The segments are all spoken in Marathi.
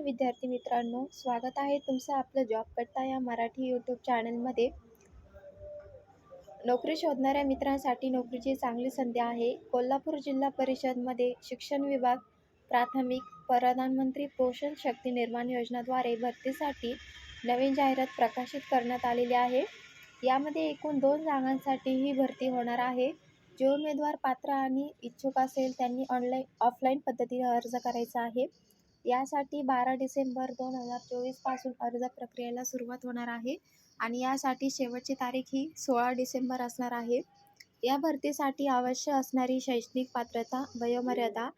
नमस्कार विद्यार्थी मित्रांनो स्वागत आहे तुमचं आपलं जॉब करता या मराठी यूट्यूब चॅनलमध्ये नोकरी शोधणाऱ्या मित्रांसाठी नोकरीची चांगली संधी आहे. कोल्हापूर जिल्हा परिषदमध्ये शिक्षण विभाग प्राथमिक प्रधानमंत्री पोषण शक्ती निर्माण योजनाद्वारे भरतीसाठी नवीन जाहिरात प्रकाशित करण्यात आलेली आहे. यामध्ये एकूण दोन जागांसाठी ही भरती होणार आहे. जे उमेदवार पात्र आणि इच्छुक असेल त्यांनी ऑनलाईन ऑफलाईन पद्धतीने अर्ज करायचा आहे. यासाठी बारा डिसेंबर दोन हजार चोवीसपासून अर्ज प्रक्रियेला सुरुवात होणार आहे. आणि यासाठी शेवटची तारीख ही सोळा डिसेंबर असणार आहे. या भरतीसाठी आवश्यक असणारी शैक्षणिक पात्रता वयोमर्यादा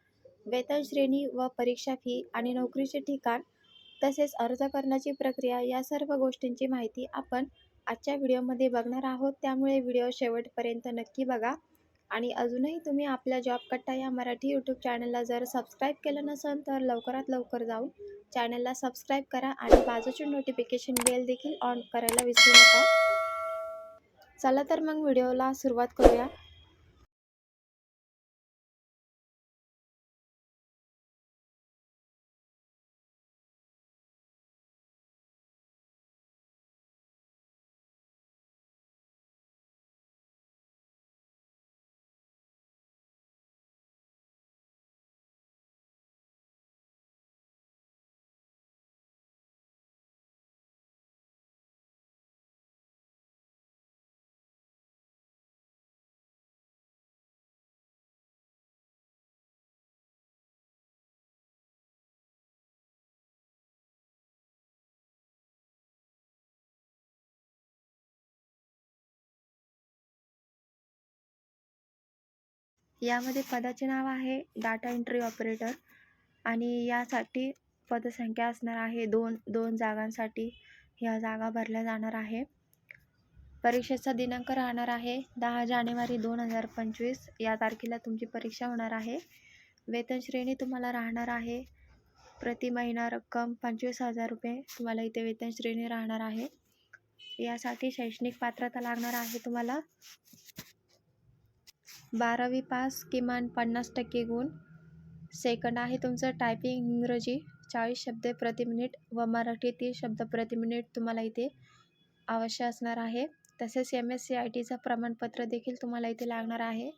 वेतन श्रेणी व परीक्षा फी आणि नोकरीचे ठिकाण तसेच अर्ज करण्याची प्रक्रिया या सर्व गोष्टींची माहिती आपण आजच्या व्हिडिओमध्ये बघणार आहोत. त्यामुळे व्हिडिओ शेवटपर्यंत नक्की बघा. आणि अजूनही तुम्ही आपल्या जॉब कट्टा या मराठी यूट्यूब चॅनलला जर सबस्क्राईब केलं नसेल तर लवकरात लवकर जाऊन चॅनलला सबस्क्राईब करा आणि बाजूची नोटिफिकेशन बेल देखील ऑन करायला विसरू नका. चला तर मग व्हिडिओला सुरुवात करूया. यामध्ये पदाचे नाव आहे डाटा एंट्री ऑपरेटर आणि यासाठी पदसंख्या असणार आहे दोन दोन जागांसाठी. ह्या जागा भरल्या जाणार आहे. परीक्षेचा दिनांक राहणार आहे दहा जानेवारी दोन हजार पंचवीस. या तारखेला तुमची परीक्षा होणार आहे. वेतन श्रेणी तुम्हाला राहणार आहे. प्रति महिना रक्कम पंचवीस हजार रुपये तुम्हाला इथे वेतन श्रेणी राहणार आहे. यासाठी शैक्षणिक पात्रता लागणार आहे तुम्हाला. बारावी पास किमान पन्नास टक्के गुण. सेकंड आहे तुमचं टायपिंग इंग्रजी. चाळीस शब्द प्रति मिनिट व मराठी तीस शब्द प्रति मिनिट तुम्हाला इथे अवश्य असणार आहे. तसेच एम एस सी आय टीचं प्रमाणपत्र देखील तुम्हाला इथे लागणार आहे.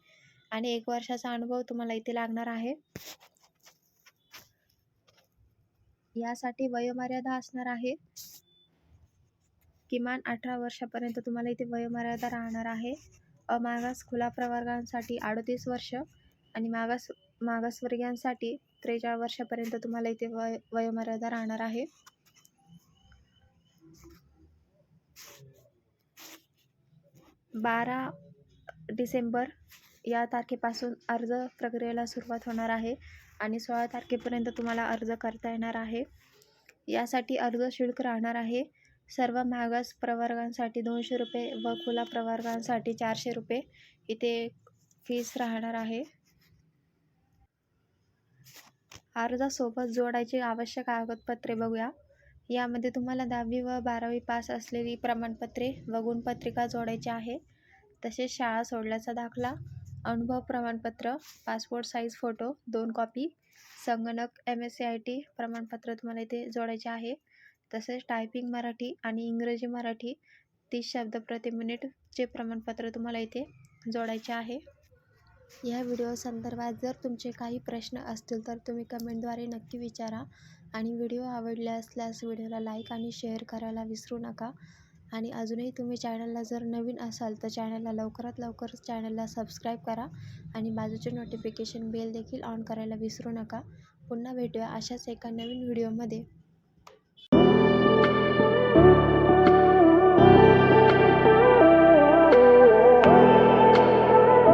आणि एक वर्षाचा अनुभव तुम्हाला इथे लागणार आहे. यासाठी वयोमर्यादा असणार आहे. किमान अठरा वर्षापर्यंत तुम्हाला इथे वयोमर्यादा राहणार आहे. अमागास खुला प्रवर्गांसाठी अडतीस वर्ष आणि मागास मागासवर्गीयांसाठी त्रेचाळीस वर्षापर्यंत तुम्हाला इथे वय वयोमर्यादा राहणार आहे. बारा डिसेंबर या तारखेपासून अर्ज प्रक्रियेला सुरुवात होणार आहे आणि सोळा तारखेपर्यंत तुम्हाला अर्ज करता येणार आहे. यासाठी अर्ज शुल्क राहणार आहे. सर्व मागास प्रवर्गांसाठी दोनशे रुपये व खुला प्रवर्गांसाठी चारशे रुपये इथे फीस राहणार आहे. अर्जासोबत जोडायची आवश्यक कागदपत्रे बघूया. यामध्ये तुम्हाला दहावी व बारावी पास असलेली प्रमाणपत्रे व गुणपत्रिका जोडायची आहे. तसेच शाळा सोडल्याचा दाखला अनुभव प्रमाणपत्र पासपोर्ट साईज फोटो दोन कॉपी संगणक M S C I T प्रमाणपत्र तुम्हाला इथे जोडायचे आहे. तसेच टायपिंग मराठी आणि इंग्रजी मराठी तीस शब्द प्रति मिनिटचे प्रमाणपत्र तुम्हाला इथे जोडायचे आहे. या व्हिडिओ संदर्भात जर तुमचे काही प्रश्न असतील तर तुम्ही कमेंटद्वारे नक्की विचारा आणि व्हिडिओ आवडले असल्यास व्हिडिओला लाईक आणि शेअर करायला विसरू नका. आणि अजूनही तुम्ही चॅनलला जर नवीन असाल तर चॅनलला लवकरात लवकर चॅनलला सबस्क्राईब करा आणि बाजूचे नोटिफिकेशन बेल देखील ऑन करायला विसरू नका. पुन्हा भेटूया अशाच एका नवीन व्हिडिओमध्ये